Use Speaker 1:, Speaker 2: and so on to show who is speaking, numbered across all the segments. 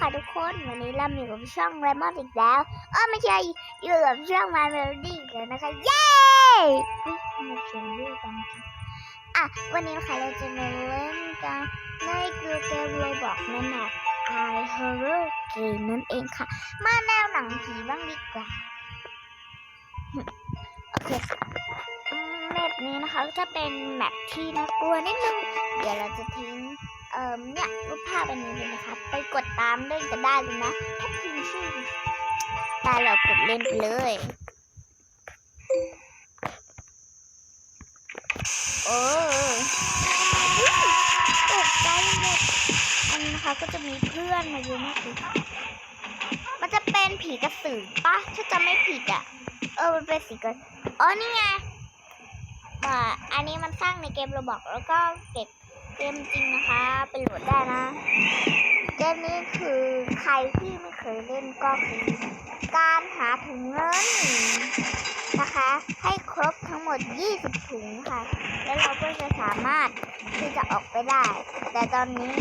Speaker 1: ค่ะทุกคนวันนี้เราอยู่กับช่องไรมอนอีกแล้วเออไม่ใช่อยู่กับช่อง My Melody อีกแล้วนะคะเย้มาเขียนด้วยกันค่ะอะวันนี้นะคะเราจะมาเล่นกันในเกมเกมโรบอกในแมป I Horror Game นั่นเองค่ะ มาแนวหนังผีบ้างดีกว่าโอเคแมปนี้นะคะก็จะเป็นแมปที่น่ากลัวนิดนึงเดี๋ยวเราจะทิ้ง อ่อเนี่ยรูปภาพอันนี้เลยนะคะไปกดตามเล่นกันได้เลยนะถ้าพิมพ์ชื่อตาเรากดเล่นไปเลยโอ้ตกใจหมดอันนี้นะคะก็จะมีเพื่อนมาเยอะมากเลยมันจะเป็นผีกระสือปะถ้าจะไม่ผิดอะเออมันเป็นสีกระอ๋อนี่ไงอ่าอันนี้มันสร้างในเกมโรบอกแล้วก็เก็บ เกมจริงนะคะไปโหลดได้นะ เกมนี้คือใครที่ไม่เคยเล่นก็คือการหาถุงเงินนะคะ ให้ครบทั้งหมด 20 ถุงค่ะ แล้วเราก็จะสามารถที่จะออกไปได้ แต่ตอนนี้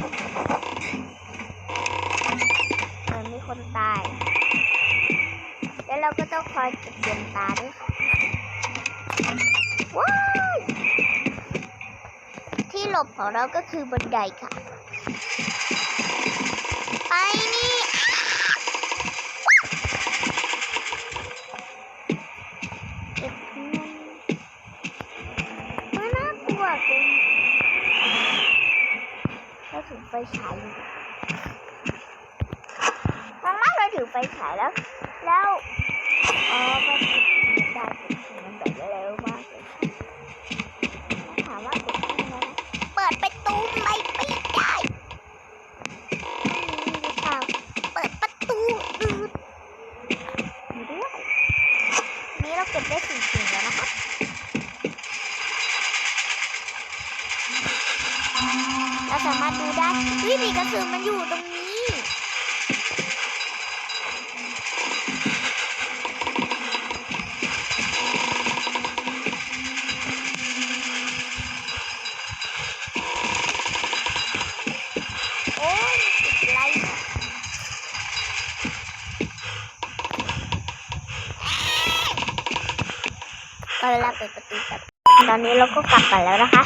Speaker 1: เหมือนมีคนตาย แล้วเราก็ต้องคอยเก็บดวงตาด้วยค่ะว้าย หลบของเราก็คือบันไดค่ะ ไปนี่หนไม่น่ากลัวเกินเราถือไฟฉายอยู่ครั้งแรกเราถือไฟฉายแล้ว นี่เก็บได้สี่สิ่งแล้วนะคะเราสามารถดูได้วิมีกระสือมันอยู่ตรงนี้ ก็เลยเปิดประตูกันตอนนี้เราก็กลับกันแล้วนะคะ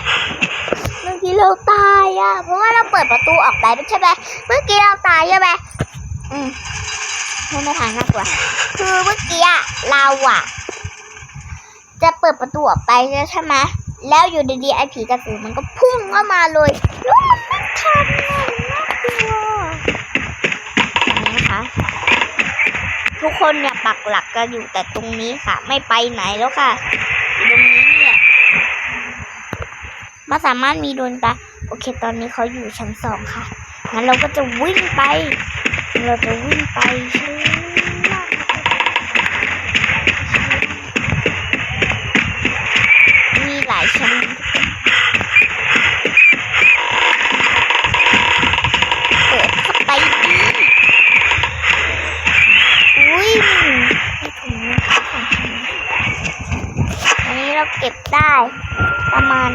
Speaker 1: เมื่อกี้เราตายอะ เพราะว่าเราเปิดประตูออกไปใช่ไหมเมื่อกี้เราตายใช่ไหมอืมไม่ไม่ทางน่ากลัวคือเมื่อกี้อะเราอะ จะเปิดประตูออกไปใช่ไหมแล้วอยู่ดีๆไอ้ผีกระสือมันก็พุ่งเข้ามาเลยแล้วมันไม่ทันเลยน่ากลัวอันนี้นะคะ ทุกคนเนี่ยปักหลักกันอยู่แต่ตรงนี้ค่ะ ไม่ไปไหนแล้วค่ะอยู่ตรงนี้เนี่ยมาสามารถมีดวงตาโอเค ตอนนี้เขาอยู่ชั้นสองค่ะงั้นเราก็จะวิ่งไป เราจะวิ่งไปชื่อ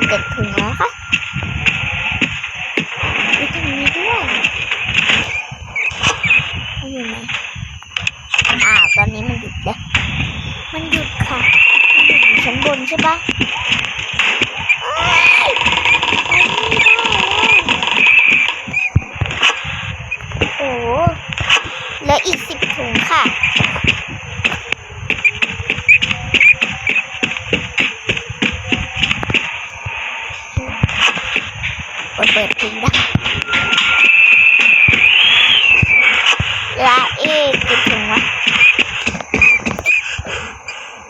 Speaker 1: เจ็ดถุงแล้วค่ะมีถุงนี้ด้วยมันอยู่ไหนอ้าวตอนนี้มันหยุดแล้ว มันหยุดค่ะ มันอยู่ชั้นบนใช่ปะเอ้ยไปไม่ได้แล้วโอ้โหเหลืออีกสิบถุงค่ะ กดเปิดทิ้งได้เหลืออีกกี่ถุงวะ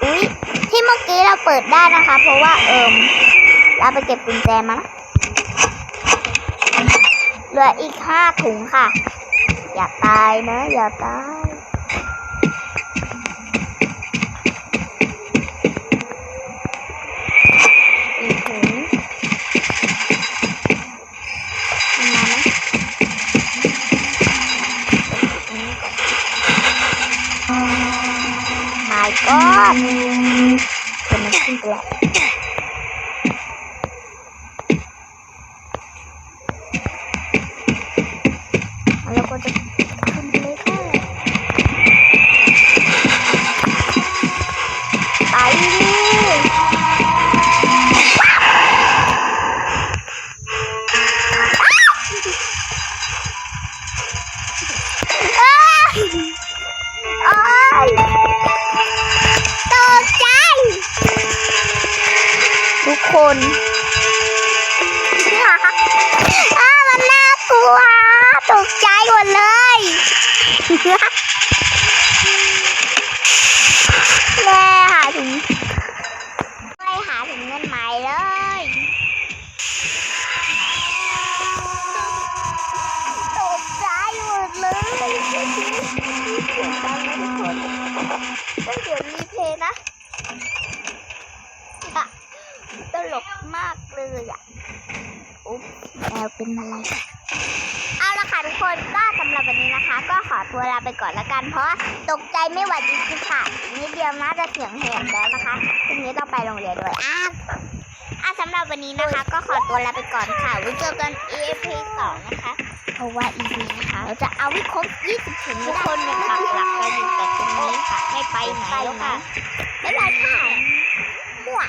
Speaker 1: อุ้ยที่เมื่อกี้เราเปิดได้นะคะ เพราะว่าเอิมเราไปเก็บกุญแจมานะเหลืออีกห้าถุงค่ะ อย่าตายนะ อย่าตาย God เดี๋ยวมั นอ้ามันน่ากลัว ตกใจหมดเลยแม่หาถุงไม่หาถุงเงินใหม่เลยตกใจหมดเลยเสียงดังนะทุกคนก็เดี๋ยวรีเพลย์นะอะตลกมาก เลยอะอุ๊บแอลเป็นอะไรเอาละค่ะทุกคนก็สำหรับวันนี้นะคะ ก็ขอตัวลาไปก่อนละกัน เพราะว่าตกใจไม่ไหวจริงๆค่ะอีกนิดเดียวน่าจะเสียงแหบแล้วนะคะพรุ่งนี้ต้องไปโรงเรียนด้วยอะอะสำหรับวันนี้นะคะ ก็ขอตัวลาไปก่อนค่ะไว้เจอกัน EP สองนะคะ เพราะว่า EP นะคะเราจะเอาให้ครบ20ถึงทุกคนเนี่ยปักหลักเราอยู่แต่ตรงนี้ค่ะ ไม่ไปไหนแล้วค่ะ บ๊ายบายค่ะมั่ว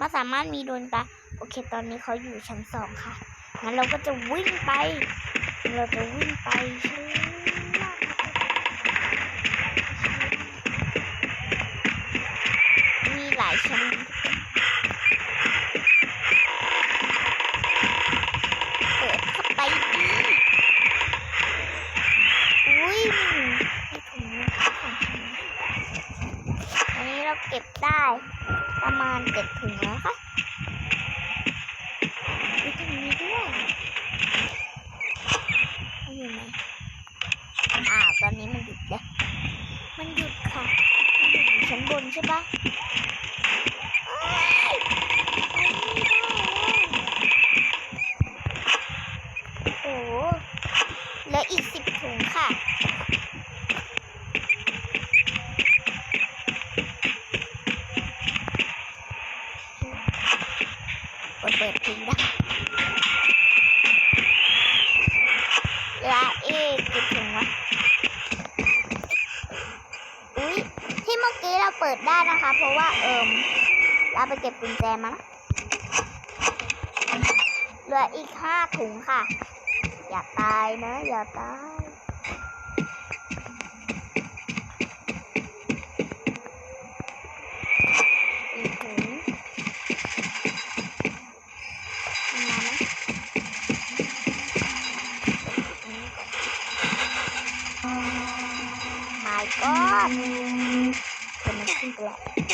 Speaker 1: มาสามารถมีโดนตาโอ เคตอนนี้เขาอยู่ชั้นสองค่ะ งั้นเราก็จะวิ่งไป เราจะวิ่งไปชั้นมีหลายชั้นเปิดเข้าไปดีอุ้ยมีถุงอันนี้เราเก็บได้ประมาณเจ็ดถุงแล้วค่ะมีถุงนี้ด้วยมันอยู่ไหนอ้าวตอนนี้มันหยุดแล้ว มันหยุดค่ะมันอยู่ชั้นบนใช่ปะเอ้ยไปไม่ได้แล้วโอ้โหเหลืออีกสิบถุงค่ะ กดเปิดทิ้งได้เหลืออีกกี่ถุงวะอุ้ยที่เมื่อกี้ เปิดได้นะคะ เพราะว่าเอิมเราไปเก็บกุญแจมานะเหลืออีกห้าถุงค่ะ อย่าตายนะ อย่าตาย Yeah.